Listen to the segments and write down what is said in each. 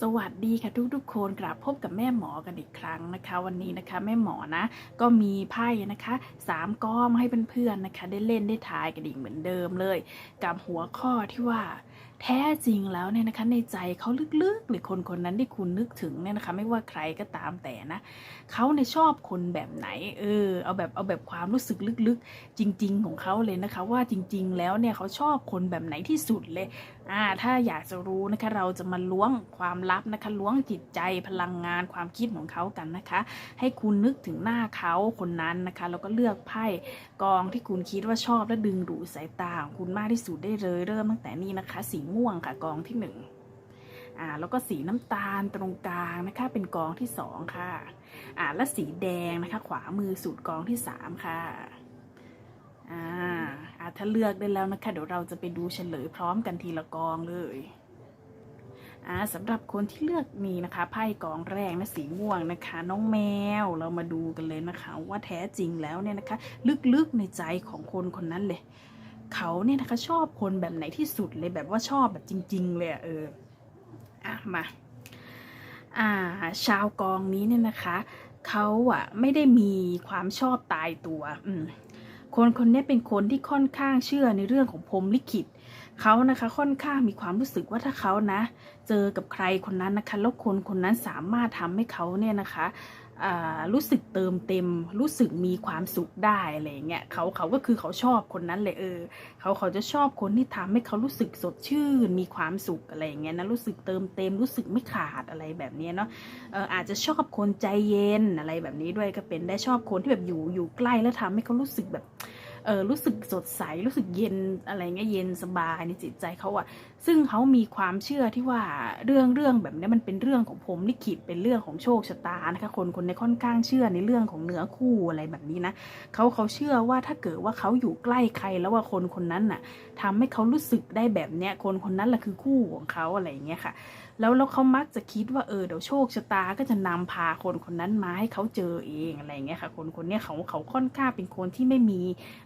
สวัสดีค่ะทุกทุกๆคนกลับพบกับแม่หมอกันอีกครั้งนะคะ วันนี้นะคะแม่หมอนะก็มีไพ่นะคะสามก้อมให้เพื่อนๆนะคะ ได้เล่นได้ทายกันอีกเหมือนเดิมเลย กับหัวข้อที่ว่า แท้จริงแล้วเนี่ยนะคะในใจเขาลึกๆ หรือคนคนนั้นที่คุณนึกถึงเนี่ยนะคะ ไม่ว่าใครก็ตามแต่นะเขาเนี่ยชอบคนแบบไหน เออ เอาแบบเอาแบบความรู้สึกลึกๆ จริง ๆ ของเขาเลยนะคะ ว่าจริง ๆ แล้วเนี่ยเขาชอบคนแบบไหนที่สุดเลย อ่า ถ้าอยากจะรู้นะคะ เราจะมาล้วงความลับนะคะ ล้วงจิตใจพลังงานความคิดของเขากันนะคะ ให้คุณนึกถึงหน้าเขาคนนั้นนะคะแล้วก็เลือกไพ่กองที่คุณคิดว่าชอบและดึงดูดสายตาของคุณมากที่สุดได้เลย เริ่มตั้งแต่นี้นะคะสีม่วงค่ะกองที่หนึ่งอ่าแล้วก็สีน้ำตาลตรงกลางนะคะ เป็นกองที่สองค่ะอ่าและสีแดงนะคะ ขวามือสุดกองที่สามค่ะอ่าอ่าถ้าเลือกได้แล้วนะคะ เดี๋ยวเราจะไปดูเฉลยพร้อมกันทีละกองเลยอ่าสำหรับคนที่เลือกนี่นะคะไพ่กองแรกนะสีม่วงนะคะ น้องแมวเรามาดูกันเลยนะคะ ว่าแท้จริงแล้วเนี่ยนะคะ ลึกๆในใจของคนคนนั้นเลย เขาเนี่ยนะคะชอบคนแบบไหนที่สุดเลยแบบว่าชอบแบบจริง ๆ เลยอเอออะมาอ่าชาวกองนี้เนี่ยนะคะเขาอะไม่ได้มีความชอบตายตัวอืมคนคนนี้เป็นคนที่ค่อนข้างเชื่อในเรื่องของพรหมลิขิตเขานะคะค่อนข้างมีความรู้สึกว่าถ้าเขานะ เจอกับใครคนนั้นนะคะแล้วคนคนนั้นสามารถทำให้เขาเนี่ยนะคะ รู้สึกเติมเต็ม รู้สึกมีความสุขได้อะไรเงี้ยเขาเขาก็คือเขาชอบคนนั้นเลยเออเขาเขาจะชอบคนที่ทำให้เขารู้สึกสดชื่น มีความสุขอะไรอย่างเงี้ยนะรู้สึกเติมเต็ม รู้สึกไม่ขาดอะไรแบบนี้เนาะเอออาจจะชอบคนใจเย็นอะไรแบบนี้ด้วยก็เป็นได้ชอบคนที่แบบอยู่อยู่ใกล้แล้วทำให้เขารู้สึกแบบ เออรู้สึกสดใสรู้สึกเย็นอะไรเงี้ยเย็นสบายในจิตใจเขาอะซึ่งเขามีความเชื่อที่ว่าเรื่องเรื่องแบบนี้มันเป็นเรื่องของผมลิขิตเป็นเรื่องของโชคชะตานะคะคนคนนี้ค่อนข้างเชื่อในเรื่องของเนื้อคู่อะไรแบบนี้นะเขาเขาเชื่อว่าถ้าเกิดว่าเขาอยู่ใกล้ใครแล้วว่าคนคนนั้นน่ะทำให้เขารู้สึกได้แบบเนี้ยคนคนนั้นแหละคือคู่ของเขาอะไรเงี้ยค่ะแล้วแล้วเขามักจะคิดว่าเออเดี๋ยวโชคชะตาก็จะนำพาคนคนนั้นมาให้เขาเจอเองอะไรเงี้ยค่ะ คนคนเนี้ยเขาเขาค่อนข้างเป็นคนที่ไม่มี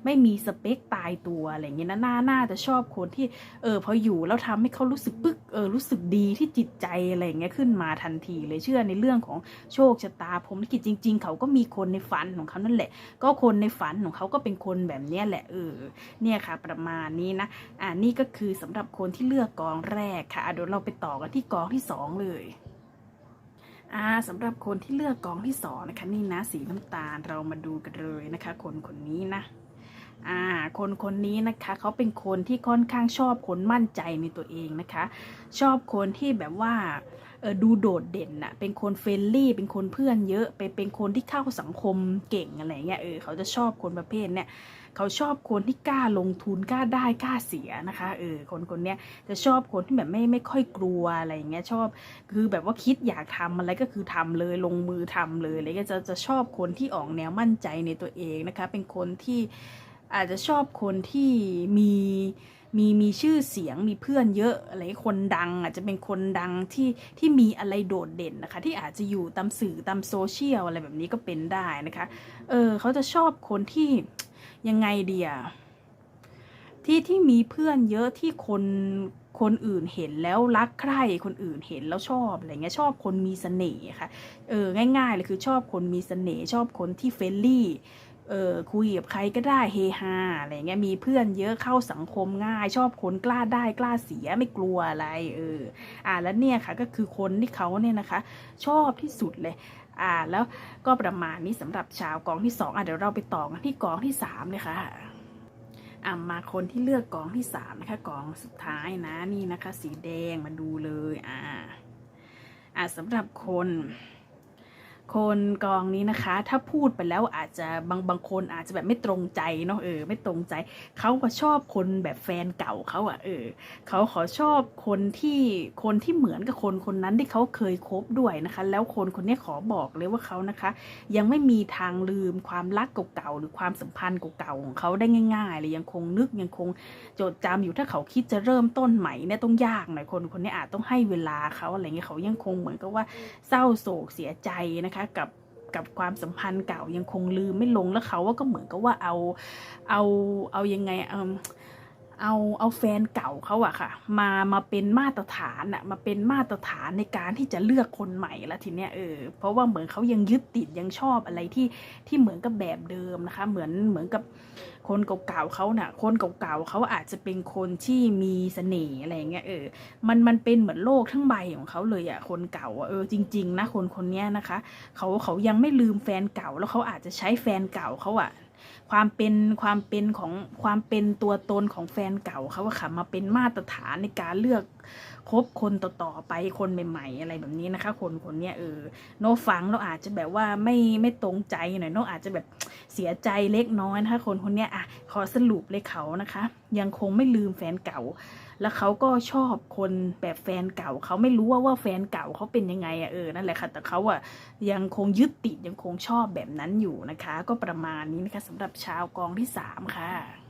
ไไม่มีสเปคตายตัวอะไรอย่างเงี้ยนะน่าน่าจะชอบคนที่เออพออยู่แล้วทำให้เขารู้สึกปึ๊กเออรู้สึกดีที่จิตใจอะไรอย่างเงี้ยขึ้นมาทันทีเลยเชื่อในเรื่องของโชคชะตาผมลิขิตจริง ๆ เขาก็มีคนในฝันของเขานั่นแหละ ก็คนในฝันของเขาก็เป็นคนแบบเนี้ยแหละเออเนี่ยค่ะ ประมาณนี้นะอ่านี่ก็คือสำหรับคนที่เลือกกองแรกค่ะอะเดี๋ยวเราไปต่อกันที่กองที่สองเลยอ่าสำหรับคนที่เลือกกองที่สองนะคะนี่นะสีน้ำตาลเรามาดูกันเลยนะคะ คนคนนี้นะ อ่าคนคนนี้นะคะเขาเป็นคนที่ค่อนข้างชอบคนมั่นใจในตัวเองนะคะ ชอบคนที่แบบว่าเออดูโดดเด่นน่ะเป็นคนเฟรนลี่เป็นคนเพื่อนเยอะเป็นเป็นคนที่เข้าสังคมเก่งอะไรเงี้ยเออเขาจะชอบคนประเภทเนี้ยเขาชอบคนที่กล้าลงทุนกล้าได้กล้าเสียนะคะเออคนคนเนี้ยจะชอบคนที่แบบไม่ไม่ค่อยกลัวอะไรอย่างเงี้ยชอบคือแบบว่าคิดอยากทำอะไรก็คือทำเลยลงมือทำเลยอะไรก็จะจะชอบคนที่ออกแนวมั่นใจในตัวเองนะคะ เป็นคนที่ อาจจะชอบคนที่มีมีมีชื่อเสียงมีเพื่อนเยอะอะไรคนดัง อาจจะเป็นคนดังที่ที่มีอะไรโดดเด่นนะคะ ที่อาจจะอยู่ตามสื่อตามโซเชียลอะไรแบบนี้ก็เป็นได้นะคะ เออเขาจะชอบคนที่ยังไงเดียที่ที่มีเพื่อนเยอะที่คนคนอื่นเห็นแล้วรักใคร่คนอื่นเห็นแล้วชอบอะไรเงี้ยชอบคนมีเสน่ห์ค่ะเออง่ายๆเลยคือชอบคนมีเสน่ห์ชอบคนที่เฟรนลี่ เออคุยกับใครก็ได้เฮฮาอะไรเงี้ยมีเพื่อนเยอะเข้าสังคมง่าย ชอบคนกล้าได้กล้าเสียไม่กลัวอะไรเอออ่าแล้วเนี่ยค่ะก็คือคนที่เขาเนี่ยนะคะ ชอบที่สุดเลยอ่าแล้วก็ประมาณนี้สำหรับชาวกองที่สองอะเดี๋ยวเราไปต่อกันที่กองที่สามเลยค่ะอะมาคนที่เลือกกองที่สามนะคะกองสุดท้ายนะนี่นะคะ สีแดงมาดูเลยอ่าอ่าสำหรับคน คนกองนี้นะคะ ถ้าพูดไปแล้วอาจจะบางบางคนอาจจะแบบไม่ตรงใจเนาะเออ ไม่ตรงใจเขาก็ชอบคนแบบแฟนเก่าเขาอะเออเขาขอชอบคนที่คนที่เหมือนกับคนคนนั้นที่เขาเคยคบด้วยนะคะ แล้วคนคนนี้ขอบอกเลยว่าเขานะคะ ยังไม่มีทางลืมความรักเก่าๆหรือความสัมพันธ์เก่าๆของเขาได้ง่ายๆเลยยังคงนึกยังคงจดจำอยู่ถ้าเขาคิดจะเริ่มต้นใหม่เนี่ยต้องยากหน่อยคนคนนี้อาจต้องให้เวลาเขาอะไรเงี้ยเขายังคงเหมือนกับว่าเศร้าโศกเสียใจนะคะกับกับความสัมพันธ์เก่ายังคงลืมไม่ลงแล้วเขาว่าก็เหมือนกับว่าเอาเอาเอายังไงเออ เอาเอาแฟนเก่าเขาอะค่ะ มามาเป็นมาตรฐานอะมาเป็นมาตรฐานในการที่จะเลือกคนใหม่ละทีเนี้ยเออเพราะว่าเหมือนเขายังยึดติดยังชอบอะไรที่ที่เหมือนกับแบบเดิมนะคะ เหมือนเหมือนกับคนเก่าๆเขาน่ะ คนเก่าๆเขาอาจจะเป็นคนที่มีเสน่ห์อะไรเงี้ยเออมันมันเป็นเหมือนโลกทั้งใบของเขาเลยอะคนเก่าอะเออจริง ๆ นะคนคนเนี้ยนะคะเขาเขายังไม่ลืมแฟนเก่าแล้วเขาอาจจะใช้แฟนเก่าเขาอะ ความเป็นความเป็นของความเป็นตัวตนของแฟนเก่าเขาค่ะมาเป็นมาตรฐานในการเลือกคบคนต่อๆไปคนใหม่ ๆ อะไรแบบนี้นะคะ คนคนเนี้ยเออโนฟังเราอาจจะแบบว่าไม่ไม่ตรงใจหน่อยโนอาจจะแบบเสียใจเล็กน้อยนะคะคนคนเนี้ยอะขอสรุปเลยเขานะคะ ยังคงไม่ลืมแฟนเก่า แล้วเขาก็ชอบคนแบบแฟนเก่า เขาไม่รู้ว่าว่าแฟนเก่าเขาเป็นยังไงอะเออนั่นแหละค่ะ แต่เขาอะยังคงยึดติดยังคงชอบแบบนั้นอยู่นะคะ ก็ประมาณนี้นะคะสำหรับชาวกองที่สามค่ะ